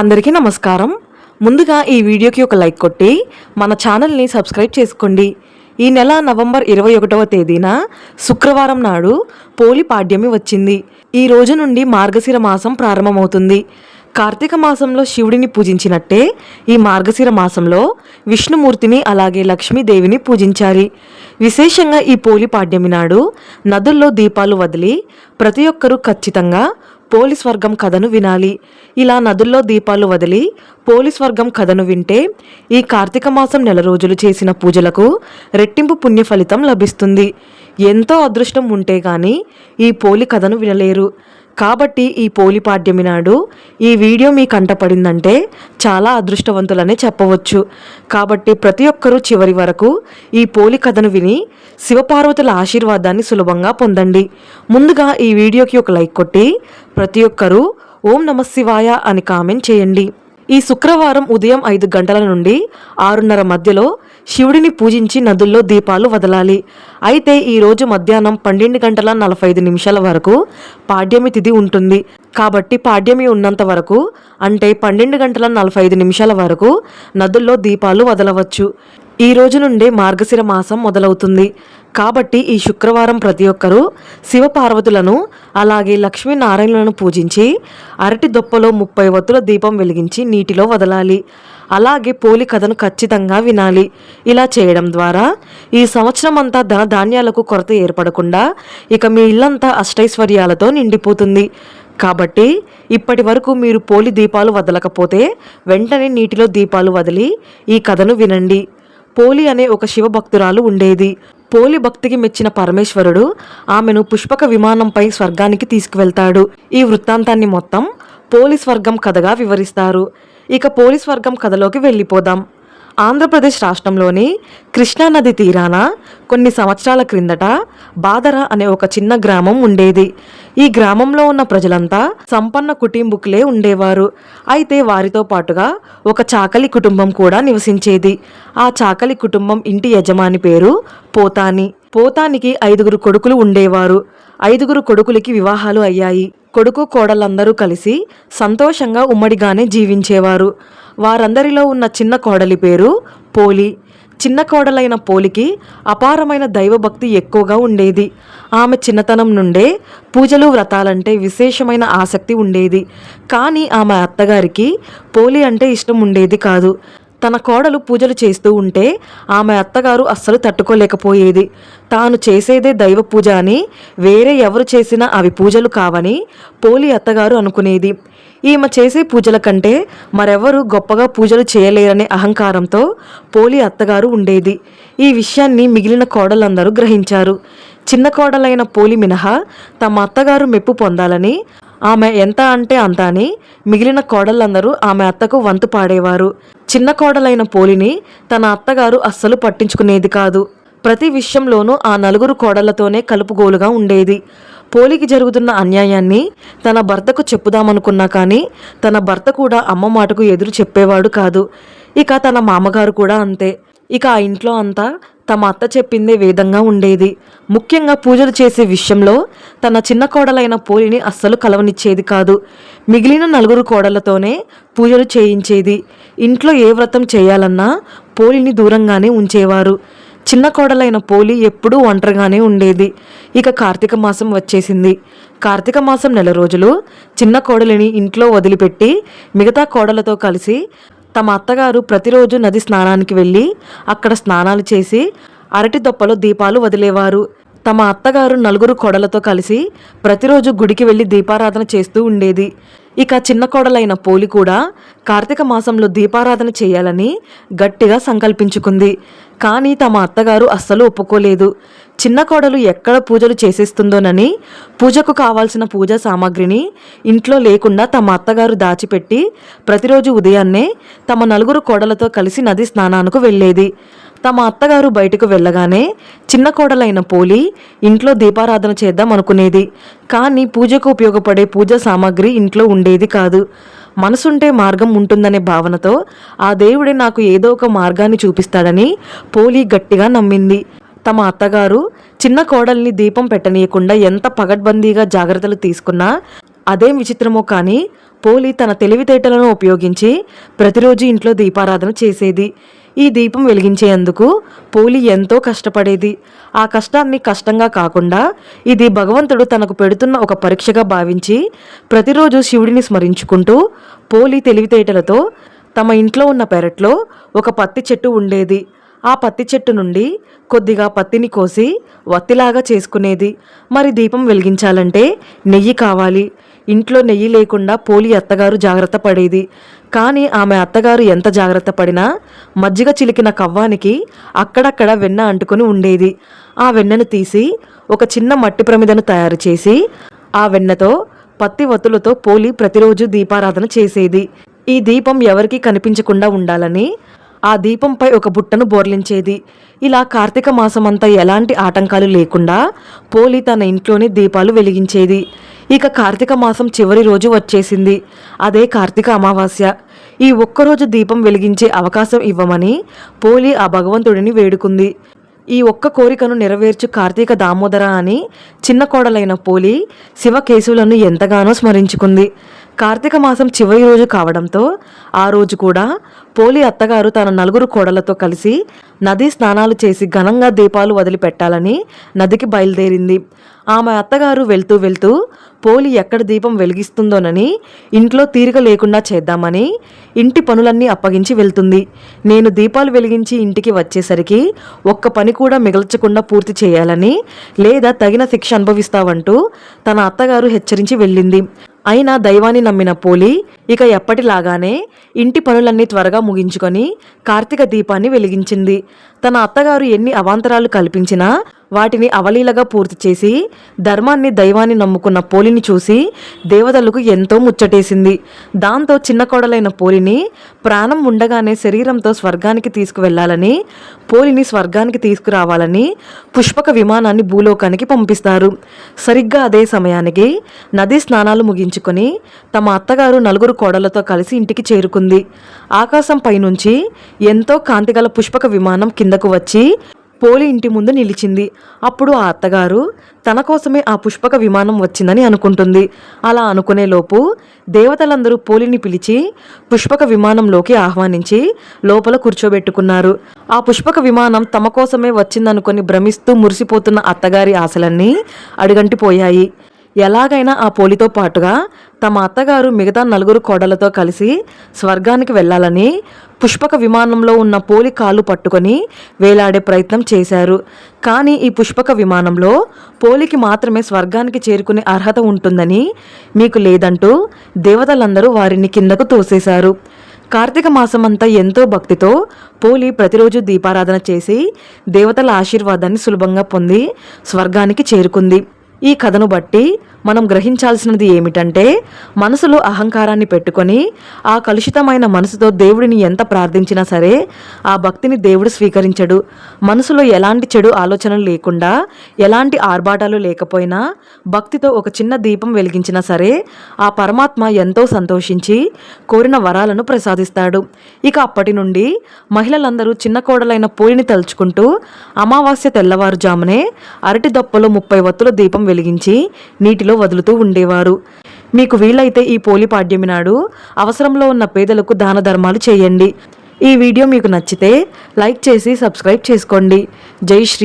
అందరికీ నమస్కారం. ముందుగా ఈ వీడియోకి ఒక లైక్ కొట్టి మన ఛానల్ని సబ్స్క్రైబ్ చేసుకోండి. ఈ నెల నవంబర్ ఇరవై ఒకటవ తేదీన శుక్రవారం నాడు పోలి పాడ్యమి వచ్చింది. ఈ రోజు నుండి మార్గశిర మాసం ప్రారంభమవుతుంది. కార్తీక మాసంలో శివుడిని పూజించినట్టే ఈ మార్గశిర మాసంలో విష్ణుమూర్తిని అలాగే లక్ష్మీదేవిని పూజించాలి. విశేషంగా ఈ పోలి పాడ్యమి నాడు నదుల్లో దీపాలు వదిలి ప్రతి ఒక్కరూ ఖచ్చితంగా పోలీస్ వర్గం కథను వినాలి. ఇలా నదుల్లో దీపాలు వదిలి పోలీస్ వర్గం కథను వింటే ఈ కార్తీక మాసం నెల రోజులు చేసిన పూజలకు రెట్టింపు పుణ్య ఫలితం లభిస్తుంది. ఎంతో అదృష్టం ఉంటే గాని ఈ పోలి కథను వినలేరు. కాబట్టి ఈ పోలి పాడ్యమి నాడు ఈ వీడియో మీ కంటపడిందంటే చాలా అదృష్టవంతులనే చెప్పవచ్చు. కాబట్టి ప్రతి ఒక్కరూ చివరి వరకు ఈ పోలి కథను విని శివపార్వతుల ఆశీర్వాదాన్ని సులభంగా పొందండి. ముందుగా ఈ వీడియోకి ఒక లైక్ కొట్టి ప్రతి ఒక్కరూ ఓం నమశివాయ అని కామెంట్ చేయండి. ఈ శుక్రవారం ఉదయం ఐదు గంటల నుండి ఆరున్నర మధ్యలో శివుడిని పూజించి నదుల్లో దీపాలు వదలాలి. అయితే ఈ రోజు మధ్యాహ్నం పన్నెండు గంటల నలభై ఐదు నిమిషాల వరకు పాడ్యమి తిథి ఉంటుంది. కాబట్టి పాడ్యమి ఉన్నంత వరకు అంటే పన్నెండు గంటల నలభై ఐదు నిమిషాల వరకు నదుల్లో దీపాలు వదలవచ్చు. ఈ రోజు నుండే మార్గశిర మాసం మొదలవుతుంది. కాబట్టి ఈ శుక్రవారం ప్రతి ఒక్కరూ శివపార్వతులను అలాగే లక్ష్మీనారాయణులను పూజించి అరటి దొప్పలో ముప్పై వత్తుల దీపం వెలిగించి నీటిలో వదలాలి. అలాగే పోలి కథను ఖచ్చితంగా వినాలి. ఇలా చేయడం ద్వారా ఈ సంవత్సరం అంతా ధన ధాన్యాలకు కొరత ఏర్పడకుండా ఇక మీ ఇల్లంతా అష్టైశ్వర్యాలతో నిండిపోతుంది. కాబట్టి ఇప్పటి వరకు మీరు పోలి దీపాలు వదలకపోతే వెంటనే నీటిలో దీపాలు వదిలి ఈ కథను వినండి. పోలి అనే ఒక శివభక్తురాలు ఉండేది. పోలి భక్తికి మెచ్చిన పరమేశ్వరుడు ఆమెను పుష్పక విమానంపై స్వర్గానికి తీసుకువెళ్తాడు. ఈ వృత్తాంతాన్ని మొత్తం పోలీస్ వర్గం కథగా వివరిస్తారు. ఇక పోలీస్ వర్గం కథలోకి వెళ్ళిపోదాం. ఆంధ్రప్రదేశ్ రాష్ట్రంలోని కృష్ణానది తీరాన కొన్ని సంవత్సరాల క్రిందట బాదర అనే ఒక చిన్న గ్రామం ఉండేది. ఈ గ్రామంలో ఉన్న ప్రజలంతా సంపన్న కుటుంబకులే ఉండేవారు. అయితే వారితో పాటుగా ఒక చాకలి కుటుంబం కూడా నివసించేది. ఆ చాకలి కుటుంబం ఇంటి యజమాని పేరు పోతాని. పోతానికి ఐదుగురు కొడుకులు ఉండేవారు. ఐదుగురు కొడుకులకి వివాహాలు అయ్యాయి. కొడుకు కోడలందరూ కలిసి సంతోషంగా ఉమ్మడిగానే జీవించేవారు. వారందరిలో ఉన్న చిన్న కోడలి పేరు పోలి. చిన్న కోడలైన పోలికి అపారమైన దైవభక్తి ఎక్కువగా ఉండేది. ఆమె చిన్నతనం నుండే పూజలు వ్రతాలంటే విశేషమైన ఆసక్తి ఉండేది. కానీ ఆమె అత్తగారికి పోలి అంటే ఇష్టం ఉండేది కాదు. తన కోడలు పూజలు చేస్తూ ఉంటే ఆమె అత్తగారు అస్సలు తట్టుకోలేకపోయేది. తాను చేసేదే దైవ పూజ అని వేరే ఎవరు చేసినా అవి పూజలు కావని పోలి అత్తగారు అనుకునేది. ఈమె చేసే పూజల కంటే మరెవరు గొప్పగా పూజలు చేయలేరనే అహంకారంతో పోలి అత్తగారు ఉండేది. ఈ విషయాన్ని మిగిలిన కోడలందరూ గ్రహించారు. చిన్న కోడలైన పోలి మినహా తమ అత్తగారు మెప్పు పొందాలని ఆమె ఎంత అంటే అంత అని మిగిలిన కోడళ్ళందరూ ఆమె అత్తకు వంతు పాడేవారు. చిన్న కోడలైన పోలిని తన అత్తగారు అస్సలు పట్టించుకునేది కాదు. ప్రతి విషయంలోనూ ఆ నలుగురు కోడళ్ళతోనే కలుపుగోలుగా ఉండేది. పోలికి జరుగుతున్న అన్యాయాన్ని తన భర్తకు చెప్పుదామనుకున్నా కానీ తన భర్త కూడా అమ్మ మాటకు ఎదురు చెప్పేవాడు కాదు. ఇక తన మామగారు కూడా అంతే. ఇక ఆ ఇంట్లో అంతా తమ అత్త చెప్పిందే వేదంగా ఉండేది. ముఖ్యంగా పూజలు చేసే విషయంలో తన చిన్న కోడలైన పోలిని అస్సలు కలవనిచ్చేది కాదు. మిగిలిన నలుగురు కోడలతోనే పూజలు చేయించేది. ఇంట్లో ఏ వ్రతం చేయాలన్నా పోలిని దూరంగానే ఉంచేవారు. చిన్న కోడలైన పోలి ఎప్పుడూ ఒంటరిగానే ఉండేది. ఇక కార్తీక మాసం వచ్చేసింది. కార్తీక మాసం నెల రోజులు చిన్న కోడలిని ఇంట్లో వదిలిపెట్టి మిగతా కోడలతో కలిసి తమ అత్తగారు ప్రతిరోజు నది స్నానానికి వెళ్ళి అక్కడ స్నానాలు చేసి అరటి దొప్పలో దీపాలు వదిలేవారు. తమ అత్తగారు నలుగురు కోడలతో కలిసి ప్రతిరోజు గుడికి వెళ్ళి దీపారాధన చేస్తూ ఉండేది. ఇక చిన్న కోడలైన పోలి కూడా కార్తీక మాసంలో దీపారాధన చేయాలని గట్టిగా సంకల్పించుకుంది. కానీ తమ అత్తగారు అస్సలు ఒప్పుకోలేదు. చిన్న కోడలు ఎక్కడ పూజలు చేసేస్తుందోనని పూజకు కావాల్సిన పూజా సామాగ్రిని ఇంట్లో లేకుండా తమ అత్తగారు దాచిపెట్టి ప్రతిరోజు ఉదయాన్నే తమ నలుగురు కోడలతో కలిసి నది స్నానానికి వెళ్ళేది. తమ అత్తగారు బయటకు వెళ్ళగానే చిన్న కోడలైన పోలి ఇంట్లో దీపారాధన చేద్దాం అనుకునేది. కానీ పూజకు ఉపయోగపడే పూజా సామాగ్రి ఇంట్లో ఉండేది కాదు. మనసుంటే మార్గం ఉంటుందనే భావనతో ఆ దేవుడే నాకు ఏదో ఒక మార్గాన్ని చూపిస్తాడని పోలి గట్టిగా నమ్మింది. తమ అత్తగారు చిన్న కోడల్ని దీపం పెట్టనీయకుండా ఎంత పగడ్బందీగా జాగ్రత్తలు తీసుకున్నా అదేం విచిత్రమో కానీ పోలి తన తెలివితేటలను ఉపయోగించి ప్రతిరోజు ఇంట్లో దీపారాధన చేసేది. ఈ దీపం వెలిగించేందుకు పోలి ఎంతో కష్టపడేది. ఆ కష్టాన్ని కష్టంగా కాకుండా ఇది భగవంతుడు తనకు పెడుతున్న ఒక పరీక్షగా భావించి ప్రతిరోజు శివుడిని స్మరించుకుంటూ పోలి తెలివితేటలతో తమ ఇంట్లో ఉన్న పెరట్లో ఒక పత్తి చెట్టు ఉండేది. ఆ పత్తి చెట్టు నుండి కొద్దిగా పత్తిని కోసి వత్తిలాగా చేసుకునేది. మరి దీపం వెలిగించాలంటే నెయ్యి కావాలి. ఇంట్లో నెయ్యి లేకుండా పోలి అత్తగారు జాగ్రత్త పడేది. కానీ ఆమె అత్తగారు ఎంత జాగ్రత్త పడినా మజ్జిగ చిలికిన కవ్వానికి అక్కడక్కడ వెన్న అంటుకొని ఉండేది. ఆ వెన్నను తీసి ఒక చిన్న మట్టి ప్రమిదను తయారు చేసి ఆ వెన్నతో పత్తి వత్తులతో పోలి ప్రతిరోజు దీపారాధన చేసేది. ఈ దీపం ఎవరికీ కనిపించకుండా ఉండాలని ఆ దీపంపై ఒక బుట్టను బోర్లించేది. ఇలా కార్తీక మాసమంతా ఎలాంటి ఆటంకాలు లేకుండా పోలి తన ఇంట్లోనే దీపాలు వెలిగించేది. ఇక కార్తీక మాసం చివరి రోజు వచ్చేసింది. అదే కార్తీక అమావాస్య. ఈ ఒక్కరోజు దీపం వెలిగించే అవకాశం ఇవ్వమని పోలి ఆ భగవంతుడిని వేడుకుంది. ఈ ఒక్క కోరికను నెరవేర్చు కార్తీక దామోదర అని చిన్న కోడలైన పోలి శివకేశవులను ఎంతగానో స్మరించుకుంది. కార్తీక మాసం చివరి రోజు కావడంతో ఆ రోజు కూడా పోలి అత్తగారు తన నలుగురు కోడలతో కలిసి నదీ స్నానాలు చేసి ఘనంగా దీపాలు వదిలిపెట్టాలని నదికి బయలుదేరింది. ఆమె అత్తగారు వెళ్తూ వెళ్తూ పోలి ఎక్కడ దీపం వెలిగిస్తుందోనని ఇంట్లో తీరిక లేకుండా చేద్దామని ఇంటి పనులన్నీ అప్పగించి వెళ్తుంది. నేను దీపాలు వెలిగించి ఇంటికి వచ్చేసరికి ఒక్క పని కూడా మిగల్చకుండా పూర్తి చేయాలని లేదా తగిన శిక్ష అనుభవిస్తావంటూ తన అత్తగారు హెచ్చరించి వెళ్ళింది. అయినా దైవాన్ని నమ్మిన పోలి ఇక ఎప్పటిలాగానే ఇంటి పనులన్నీ త్వరగా ముగించుకొని కార్తీక దీపాన్ని వెలిగించింది. తన అత్తగారు ఎన్ని అవాంతరాలు కల్పించినా వాటిని అవలీలగా పూర్తి చేసి ధర్మాన్ని దైవాన్ని నమ్ముకున్న పోలిని చూసి దేవతలకు ఎంతో ముచ్చటేసింది. దాంతో చిన్న కోడలైన పోలిని ప్రాణం ఉండగానే శరీరంతో స్వర్గానికి తీసుకువెళ్ళాలని పోలిని స్వర్గానికి తీసుకురావాలని పుష్పక విమానాన్ని భూలోకానికి పంపిస్తారు. సరిగ్గా అదే సమయానికి నదీ స్నానాలు ముగించుకొని తమ అత్తగారు నలుగురు కోడలతో కలిసి ఇంటికి చేరుకుంది. ఆకాశం పైనుంచి ఎంతో కాంతిగల పుష్పక విమానం కిందకు వచ్చి పోలి ఇంటి ముందు నిలిచింది. అప్పుడు ఆ అత్తగారు తన కోసమే ఆ పుష్పక విమానం వచ్చిందని అనుకుంటుంది. అలా అనుకునేలోపు దేవతలందరూ పోలిని పిలిచి పుష్పక విమానంలోకి ఆహ్వానించి లోపల కూర్చోబెట్టుకున్నారు. ఆ పుష్పక విమానం తమ కోసమే వచ్చిందనుకొని భ్రమిస్తూ మురిసిపోతున్న అత్తగారి ఆశలన్నీ అడుగంటిపోయాయి. ఎలాగైనా ఆ పోలితో పాటుగా తమ అత్తగారు మిగతా నలుగురు కోడలతో కలిసి స్వర్గానికి వెళ్ళాలని పుష్పక విమానంలో ఉన్న పోలి కాళ్ళు పట్టుకొని వేలాడే ప్రయత్నం చేశారు. కానీ ఈ పుష్పక విమానంలో పోలికి మాత్రమే స్వర్గానికి చేరుకునే అర్హత ఉంటుందని మీకు లేదంటూ దేవతలందరూ వారిని కిందకు తోసేశారు. కార్తీక మాసమంతా ఎంతో భక్తితో పోలి ప్రతిరోజు దీపారాధన చేసి దేవతల ఆశీర్వాదాన్ని సులభంగా పొంది స్వర్గానికి చేరుకుంది. ఈ కథను బట్టి మనం గ్రహించాల్సినది ఏమిటంటే మనసులో అహంకారాన్ని పెట్టుకొని ఆ కలుషితమైన మనసుతో దేవుడిని ఎంత ప్రార్థించినా సరే ఆ భక్తిని దేవుడు స్వీకరించడు. మనసులో ఎలాంటి చెడు ఆలోచనలు లేకుండా ఎలాంటి ఆర్భాటాలు లేకపోయినా భక్తితో ఒక చిన్న దీపం వెలిగించినా సరే ఆ పరమాత్మ ఎంతో సంతోషించి కోరిన వరాలను ప్రసాదిస్తాడు. ఇక అప్పటి నుండి మహిళలందరూ చిన్న కోడలైన పూరిని తలుచుకుంటూ అమావాస్య తెల్లవారుజామునే అరటి దొప్పలో ముప్పై వత్తుల దీపం వెలిగించి నీటిలో వదులుతూ ఉండేవారు. మీకు వీలైతే ఈ పోలి పాడ్యమి నాడు అవసరంలో ఉన్న పేదలకు దాన ధర్మాలు చేయండి. ఈ వీడియో మీకు నచ్చితే లైక్ చేసి సబ్స్క్రైబ్ చేసుకోండి. జై శ్రీ